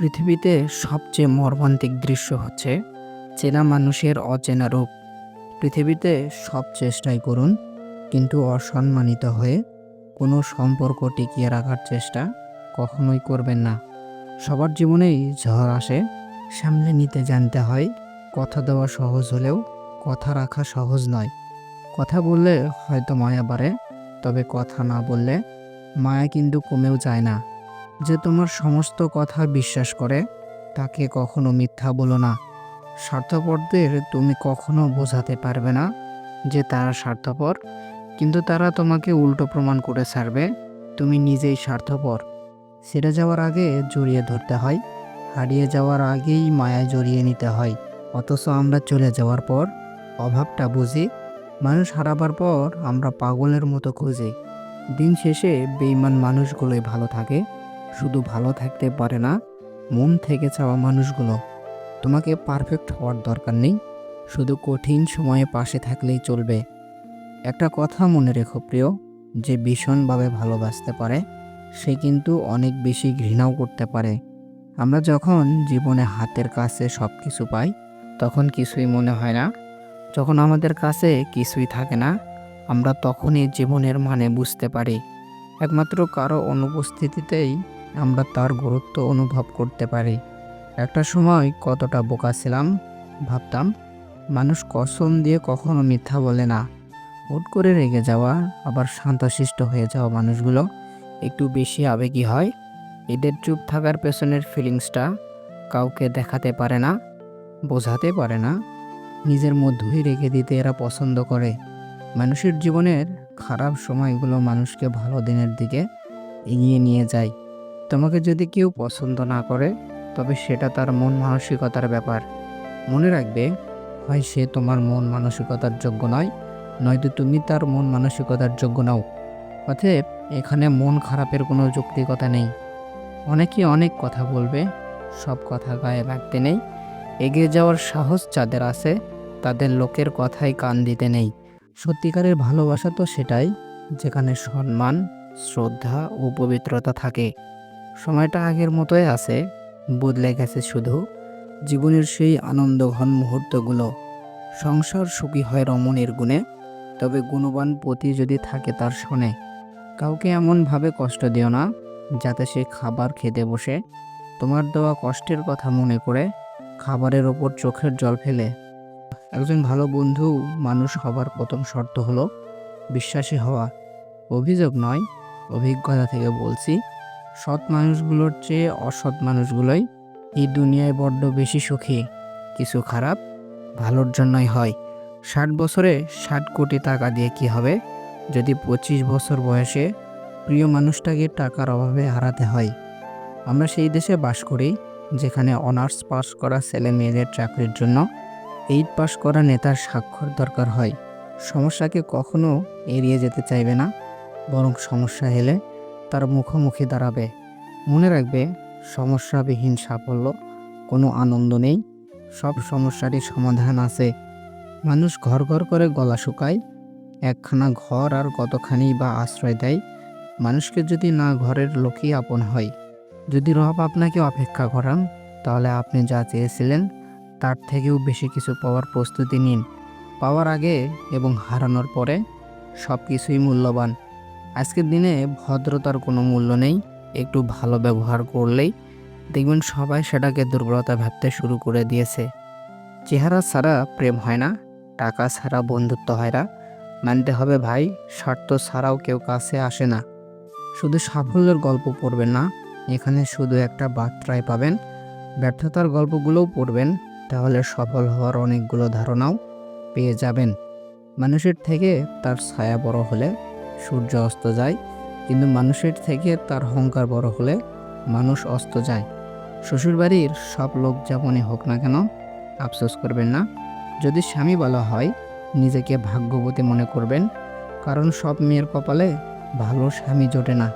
পৃথিবীতে সবচেয়ে মর্মান্তিক দৃশ্য হচ্ছে চেনা মানুষের অচেনা রূপ। পৃথিবীতে সব চেষ্টাই করুন, কিন্তু অসম্মানিত হয়ে কোনো সম্পর্ক টিকিয়ে রাখার চেষ্টা কখনোই করবেন না। সবার জীবনেই ঝড় আসে, সামলে নিতে জানতে হয়, কথা দেওয়া সহজ হলেও কথা রাখা সহজ নয়। কথা বললে হয়তো মায়া বাড়ে, তবে কথা না বললে মায়া কিন্তু কমেও যায় না। যে তোমার সমস্ত কথা বিশ্বাস করে, তাকে কখনো মিথ্যা বলো না। স্বার্থপরদের তুমি কখনো বোঝাতে পারবে না যে তারা স্বার্থপর, কিন্তু তারা তোমাকে উল্টো প্রমাণ করে ছাড়বে, তুমি নিজেই স্বার্থপর। ছেড়ে যাওয়ার আগে জড়িয়ে ধরতে হয়, হারিয়ে যাওয়ার আগেই মায়ায় জড়িয়ে নিতে হয়, অথচ আমরা চলে যাওয়ার পর অভাবটা বুঝি, মানুষ হারাবার পর আমরা পাগলের মতো খুঁজি। দিন শেষে বেইমান মানুষগুলোই ভালো থাকে। শুধু ভালো থাকতে পারে না, মন থেকে চাওয়া মানুষগুলো তোমাকে পারফেক্ট হওয়ার দরকার নেই। শুধু কঠিন সময়ে পাশে থাকলেই চলবে। একটা কথা মনে রেখো প্রিয়, যে ভীষণভাবে ভালোবাসতে পারে, সে কিন্তু অনেক বেশি ঘৃণাও করতে পারে। আমরা যখন জীবনে হাতের কাছে সব কিছু পাই, তখন কিছুই মনে হয় না। যখন আমাদের কাছে কিছুই থাকে না, আমরা তখনই জীবনের মানে বুঝতে পারি। একমাত্র কারও অনুপস্থিতিতেই আমরা তার গুরুত্ব অনুভব করতে পারি। একটা সময় কতটা বোকা ছিলাম, ভাবতাম, মানুষ কসম দিয়ে কখনো মিথ্যা বলে না। হুট করে রেগে যাওয়া, আবার শান্তশিষ্ট হয়ে যাওয়া মানুষগুলো একটু বেশি আবেগী হয়। এদের চুপ থাকার পেছনের ফিলিংসটা কাউকে দেখাতে পারে না, বোঝাতে পারে না। নিজের মধ্যেই রেখে দিতে এরা পছন্দ করে। মানুষের জীবনের খারাপ সময়গুলো মানুষকে ভালো দিনের দিকে এগিয়ে নিয়ে যায়। তোমাকে যদি কেউ পছন্দ না করে, তবে সেটা তার মন মানসিকতার ব্যাপার। মনে রাখবে, হয় সে তোমার মন মানসিকতার যোগ্য নয়, নয়তো তুমি তার মন মানসিকতার যোগ্য নাও। অতএব, এখানে মন খারাপের কোনো যৌক্তিকতা নেই। অনেকে অনেক কথা বলবে, সব কথা গায়ে রাখতে নেই, এগিয়ে যাওয়ার সাহস যাদের আছে, তাদের লোকের কথায় কান দিতে নেই। সত্যিকারের ভালোবাসা তো সেটাই, যেখানে সম্মান, শ্রদ্ধা ও পবিত্রতা থাকে। সময়টা আগের মতোই আছে, বদলে গেছে শুধু। জীবনের সেই আনন্দঘন মুহূর্তগুলো, সংসার সুখী হয় রমণের গুণে, তবে গুণবান পতি যদি থাকে তার শোনে। কাউকে এমনভাবে কষ্ট দিও না, যাতে সে খাবার খেতে বসে। তোমার দেওয়া কষ্টের কথা মনে করে খাবারের ওপর চোখের জল ফেলে। একজন ভালো বন্ধু মানুষ হবার প্রথম শর্ত হলো বিশ্বাসী হওয়া। অভিযোগ নয়, অভিজ্ঞতা থেকে বলছি সৎ মানুষগুলোর চেয়ে অসৎ মানুষগুলোই এই দুনিয়ায় বড্ড বেশি সুখী। কিছু খারাপ ভালোর জন্যই হয়। ষাট বছরে ষাট কোটি টাকা দিয়ে কি হবে? যদি পঁচিশ বছর বয়সে প্রিয় মানুষটাকে টাকার অভাবে হারাতে হয়। আমরা সেই দেশে বাস করি, যেখানে অনার্স পাস করা ছেলে মেয়েদের চাকরির জন্য এইট পাস করা নেতার স্বাক্ষর দরকার হয়। সমস্যাকে কখনো এড়িয়ে যেতে চাইবে না, বরং সমস্যা এলে তার মুখোমুখি দাঁড়াবে। মনে রাখবে, সমস্যাবিহীন সাফল্য, কোনো আনন্দ নেই। সব সমস্যারই সমাধান আছে। মানুষ ঘর ঘর করে গলা শুকায়, একখানা ঘর আর কতখানি বা আশ্রয় দেয়। মানুষকে যদি না ঘরের লোকই আপন হয়, যদি রব আপনাকে অপেক্ষা করান, তাহলে আপনি যা চেয়েছিলেন, তার থেকেও বেশি কিছু পাওয়ার প্রস্তুতি নিন। পাওয়ার আগে এবং হারানোর পরে সব কিছুই মূল্যবান। আজকের দিনে ভদ্রতার কোনো মূল্য নেই। একটু ভালো ব্যবহার করলেই দেখবেন সবাই সেটাকে দুর্বলতা ভাবতে শুরু করে দিয়েছে। চেহারা ছাড়া প্রেম হয় না, টাকা ছাড়া বন্ধুত্ব হয় না। মানতে হবে ভাই, স্বার্থ ছাড়াও কেউ কাছে আসে না। শুধু সাফল্যের গল্প পড়বেন না, এখানে শুধু একটা বার্তায় পাবেন। ব্যর্থতার গল্পগুলোও পড়বেন, তাহলে সফল হওয়ার অনেকগুলো ধারণাও পেয়ে যাবেন। মানুষের থেকে তার ছায়া বড় হলে সূর্য অস্ত যায়, কিন্তু মানুষের থেকে তার হংকার বড় হলে মানুষ অস্ত যায়। শ্বশুরবাড়ির সব লোক যেমনই হোক না কেন, আফসোস করবেন না। যদি স্বামী বলা হয়, নিজেকে ভাগ্যবতী মনে করবেন, কারণ সব মেয়ের কপালে ভালো স্বামী জোটে না।